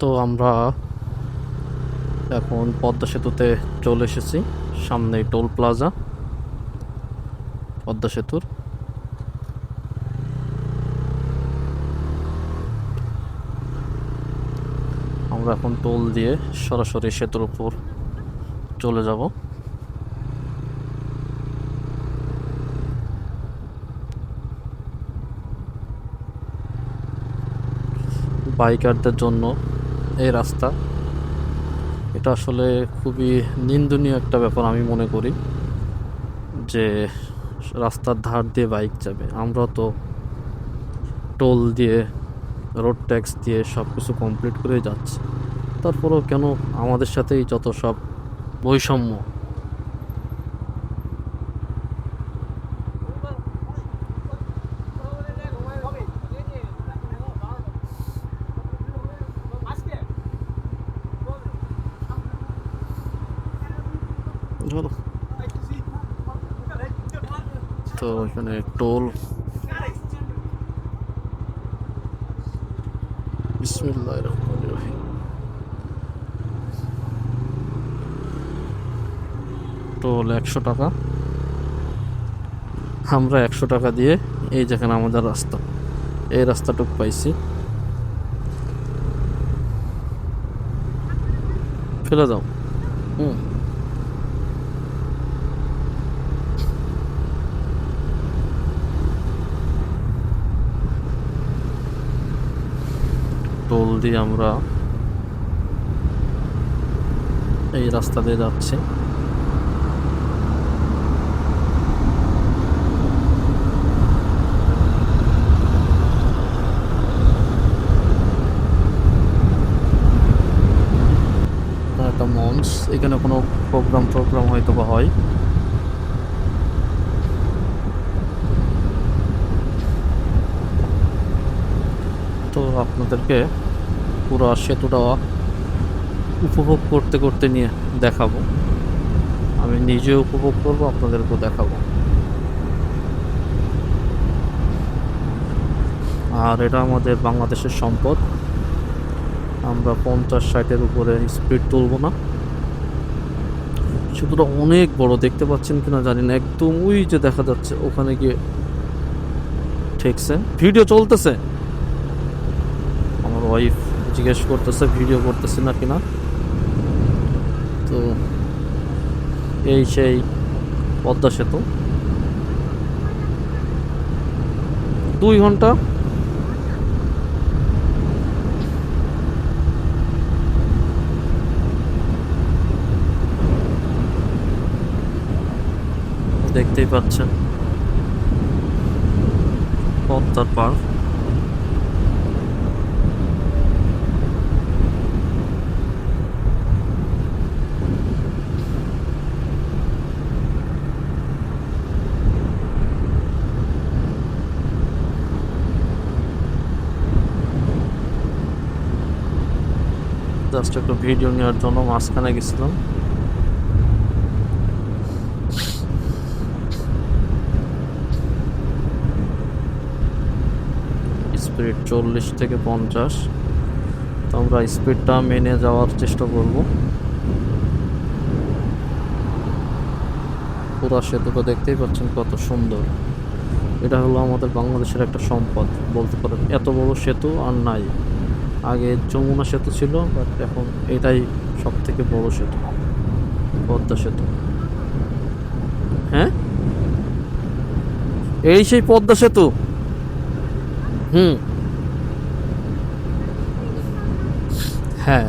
তো আমরা এখন পদ্মা সেতুতে চলে এসেছি সামনে টোল প্লাজা, পদ্মা সেতুর। আমরা এখন টোল দিয়ে সরাসরি সেতুর উপর চলে যাব। বাইকারদের জন্য এই রাস্তা। এটা আসলে খুবই নিন্দনীয় একটা ব্যাপার আমি মনে করি যে রাস্তার ধার দিয়ে বাইক যাবে। আমরা তো টোল দিয়ে, রোড ট্যাক্স দিয়ে সব কিছু কমপ্লিট করে যাচ্ছি। তারপরেও কেন আমাদের সাথেই যত সব বৈষম্য ধরো তো এখানে টোল। বিসমিল্লাহ টোল একশো টাকা। আমরা একশো টাকা দিয়ে এই যেখানে আমাদের রাস্তা, এই রাস্তাটুক পাইছি। ফেলে দাও। হুম। টোল দিয়ে আমরা এই রাস্তা দিয়ে যাচ্ছি। একটা মঞ্চ, এখানে কোনো প্রোগ্রাম প্রোগ্রাম হয়তো বা হয়। তো আপনাদেরকে পুরো সেতুটা উপভোগ করতে করতে নিয়ে দেখাবো। আমি নিজে উপভোগ করব, আপনাদেরকেও দেখাবো। আর এটা আমাদের বাংলাদেশের সম্পদ। আমরা পঞ্চাশ ষাটের উপরে স্পিড তুলবো না। সেতুটা অনেক বড়, দেখতে পাচ্ছেন কিনা জানি না। একদম ওই যে দেখা যাচ্ছে, ওখানে গিয়ে ঠেকছে। ভিডিও চলতেছে। আমার ওয়াইফ জিজ্ঞেস করতেছে, ভিডিও করতেছে না? কিনা তো এই সেই পদ্মা সেতু। দুই ঘণ্টা। দেখতেই পাচ্ছেন। পদ্মার পার। জাস্ট একটা ভিডিও নেওয়ার জন্য মাঝখানে গেছিলাম। স্পিড চল্লিশ থেকে পঞ্চাশ। তো আমরা স্পিডটা মেনে যাওয়ার চেষ্টা করব। পুরা সেতুটা দেখতেই পাচ্ছেন কত সুন্দর। এটা হলো আমাদের বাংলাদেশের একটা সম্পদ। বলতে পারেন, এত বড় সেতু আর নাই। আগে যমুনা সেতু ছিল বাট এখন এটাই সব থেকে বড় সেতু, পদ্মা সেতু। হ্যাঁ? এই সেই পদ্মা সেতু? হুম। হ্যাঁ।